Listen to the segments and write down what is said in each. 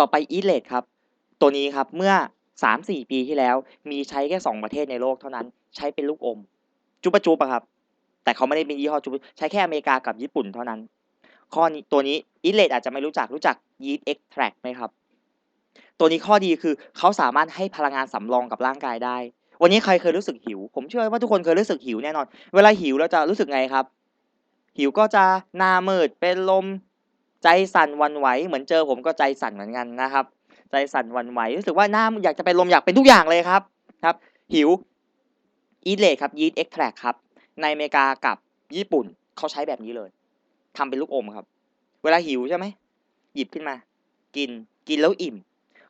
ต่อไป e a t r a t e ครับ ตัวนี้ครับเมื่อ 3-4 ปีที่แล้ว มีใช้แค่ 2 ประเทศในโลกเท่านั้น ใช้เป็นลูกอม จุ๊บะจุ๊บอะครับ แต่เขาไม่ได้เป็นยี่ห้อจุ๊บใช้แค่อเมริกากับญี่ปุ่นเท่านั้น ข้อนี้ตัวนี้ e a t r a t e อาจจะไม่รู้จักรู้จัก yeast extract ไหมครับ ตัวนี้ข้อดีคือเขาสามารถให้พลังงานสำรองกับร่างกายได้ วันนี้ใครเคยรู้สึกหิว ผมเชื่อว่าทุกคนเคยรู้สึกหิวแน่นอน เวลาหิวเราจะรู้สึกไงครับ หิวก็จะหน้ามืดเป็นลม ใจสั่นวันไหว เหมือนเจอผมก็ใจสั่นเหมือนกันนะครับ ใจสั่นวันไหวรู้สึกว่าหน้าอยากจะเป็นลมอยากเป็นทุกอย่างเลยครับครับ หิว e a t r a t e ครับ yeast extract ครับ ในอเมริกากับญี่ปุ่นเขาใช้แบบนี้เลยทำเป็นลูกอมครับ เวลาหิวใช่ไหมหยิบขึ้นมา กินกินแล้วอิ่ม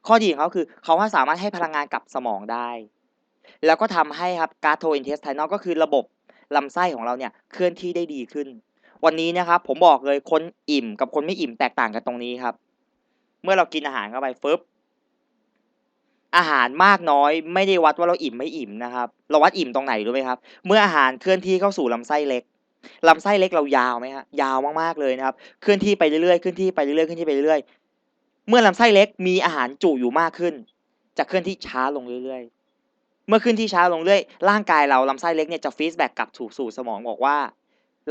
ข้อดีของเขาคือเขาสามารถให้พลังงานกับสมองได้ แล้วก็ทำให้ครับ gastrointestinal ก็คือระบบลำไส้ของเราเนี่ยเคลื่อนที่ได้ดีขึ้น วันนี้นะครับผมบอกเลยคนอิ่มกับคนไม่อิ่มแตกต่างกันตรงนี้ครับ เมื่อเรากินอาหารเข้าไปฟึบอาหารมากน้อยไม่ได้วัดว่าเราอิ่มไม่อิ่มนะครับ เราวัดอิ่มตรงไหนรู้ไหมครับ เมื่ออาหารเคลื่อนที่เข้าสู่ลำไส้เล็กลำไส้เล็กเรายาวไหมฮะยาวมากๆเลยนะครับ เคลื่อนที่ไปเรื่อยๆเคลื่อนที่ไปเรื่อยๆเคลื่อนที่ไปเรื่อยๆเมื่อลำไส้เล็กมีอาหารจุอยู่มากขึ้น จะเคลื่อนที่ช้าลงเรื่อยๆ เมื่อเคลื่อนที่ช้าลงเรื่อยร่างกายเราลำไส้เล็กเนี่ยจะฟีดแบ็กกลับสู่สู่สมองบอกว่า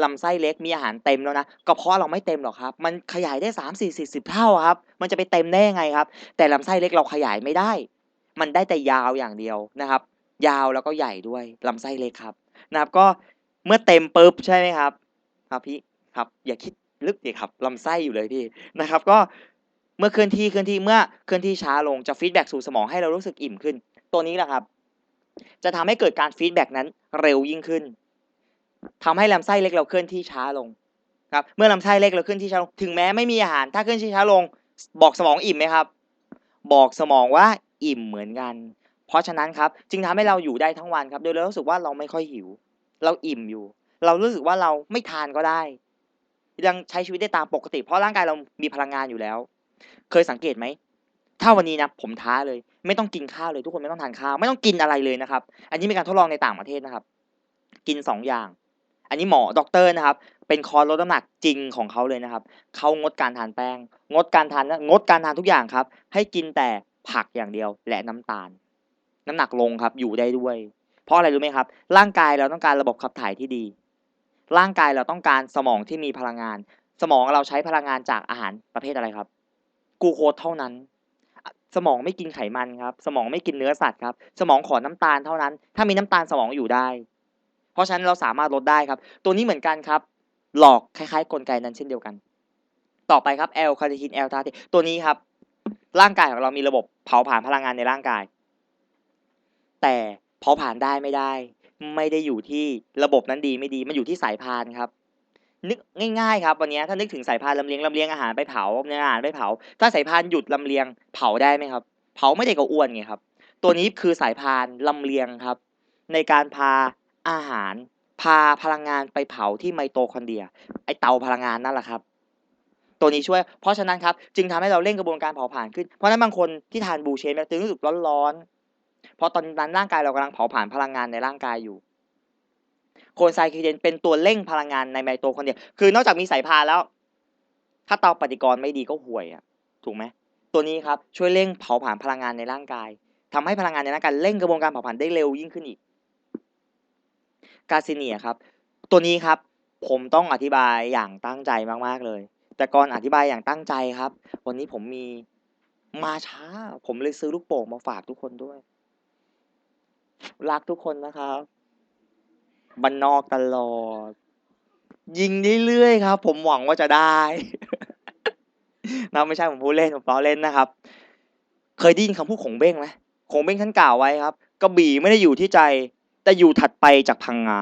ลำไส้เล็กมีอาหารเต็มแล้วนะกระเพาะเราไม่เต็มหรอกครับ มันขยายได้สามสี่สี่สิบเท่าครับ มันจะไปเต็มได้ยังไงครับ แต่ลำไส้เล็กเราขยายไม่ได้ มันได้แต่ยาวอย่างเดียวนะครับ ยาวแล้วก็ใหญ่ด้วยลำไส้เล็กครับนะครับก็เมื่อเต็มปุ๊บใช่ไหมครับ ครับพี่ครับอย่าคิดลึกดิครับลำไส้อยู่เลยพี่นะครับ ก็เมื่อเคลื่อนที่เคลื่อนที่เมื่อเคลื่อนที่ช้าลงจะฟีดแบ็กสู่สมองให้เรารู้สึกอิ่มขึ้น ตัวนี้แหละครับ จะทำให้เกิดการฟีดแบ็กนั้นเร็วยิ่งขึ้น ทำให้ลำไส้เล็กเราเคลื่อนที่ช้าลงครับเมื่อลำไส้เล็กเราเคลื่อนที่ช้าลงถึงแม้ไม่มีอาหารถ้าเคลื่อนที่ช้าลง บอกสมองอิ่มไหมครับ บอกสมองว่าอิ่มเหมือนกัน เพราะฉะนั้นครับจึงทำให้เราอยู่ได้ทั้งวันครับโดยเรารู้สึกว่าเราไม่ค่อยหิว เราอิ่มอยู่ เรารู้สึกว่าเราไม่ทานก็ได้ ยังใช้ชีวิตได้ตามปกติ เพราะร่างกายเรามีพลังงานอยู่แล้ว เคยสังเกตไหมถ้าวันนี้นะผมท้าเลย ไม่ต้องกินข้าวเลยทุกคนไม่ต้องทานข้าว ไม่ต้องกินอะไรเลยนะครับ อันนี้มีการทดลองในต่างประเทศนะครับ กินสองอย่าง อันนี้หมอด็อกเตอร์นะครับ เป็นคอร์สลดน้ำหนักจริงของเขาเลยนะครับ เขางดการทานแป้ง งดการทานงดการทานทุกอย่างครับ ให้กินแต่ผักอย่างเดียวและน้ำตาล น้ำหนักลงครับอยู่ได้ด้วย เพราะอะไรรู้ไหมครับ ร่างกายเราต้องการระบบขับถ่ายที่ดี ร่างกายเราต้องการสมองที่มีพลังงาน สมองเราใช้พลังงานจากอาหารประเภทอะไรครับ กูโคสเท่านั้น สมองไม่กินไขมันครับ สมองไม่กินเนื้อสัตว์ครับ สมองขอน้ำตาลเท่านั้น ถ้ามีน้ำตาลสมองอยู่ได้ เพราะฉะนั้นเราสามารถลดได้ครับ ตัวนี้เหมือนกันครับ หลอกคล้ายๆ กลไกนั้นเช่นเดียวกัน ต่อไปครับแอลคาเทคินแอลทาเทตัวนี้ครับ ร่างกายของเรามีระบบเผาผลาญพลังงานในร่างกาย แต่เผาผลาญได้ไม่ได้ ไม่ได้อยู่ที่ระบบนั้นดีไม่ดีมันอยู่ที่สายพานครับนึกง่ายๆครับวันนี้ถ้านึกถึงสายพานลำเลียงลำเลียงอาหารไปเผาเนื้ออาหารไปเผา ถ้าสายพานหยุดลำเลียงเผาได้ไหมครับ เผาไม่ได้ก็อ้วนไงครับ ตัวนี้คือสายพานลำเลียงครับ ในการพา อาหาร พาพลังงานไปเผาที่ไมโตคอนเดรีย ไอเตาพลังงานนั่นแหละครับ ตัวนี้ช่วย เพราะฉะนั้นครับ จึงทำให้เราเร่งกระบวนการเผาผลาญขึ้น เพราะฉะนั้นบางคนที่ทานบูเชนจะรู้สึกร้อนๆ เพราะตอนนั้นร่างกายเรากำลังเผาผลาญพลังงานในร่างกายอยู่ โคนไซคิเดนเป็นตัวเร่งพลังงานในไมโตคอนเดรีย คือนอกจากมีสายพานแล้ว ถ้าเตาปฏิกรณ์ไม่ดีก็ห่วยอะ ถูกไหมตัวนี้ครับช่วยเร่งเผาผลาญพลังงานในร่างกายทำให้พลังงานในร่างกายเร่งกระบวนการเผาผลาญได้เร็วยิ่งขึ้นอีก กาซิเนียครับ ตัวนี้ครับผมต้องอธิบายอย่างตั้งใจมากๆเลย แต่ก่อนอธิบายอย่างตั้งใจครับ วันนี้ผมมีมาช้า ผมเลยซื้อลูกโป่งมาฝากทุกคนด้วย รักทุกคนนะครับบันนอกตลอด ยิงเรื่อยๆครับ ผมหวังว่าจะได้นะไม่ใช่ผมพูดเล่นผมล้อเล่นนะครับ เคยได้ยินคำพูดของเบ้งไหมของเบ้งท่านกล่าวไว้ครับกระบี่ไม่ได้อยู่ที่ใจ แต่อยู่ถัดไปจากพังงา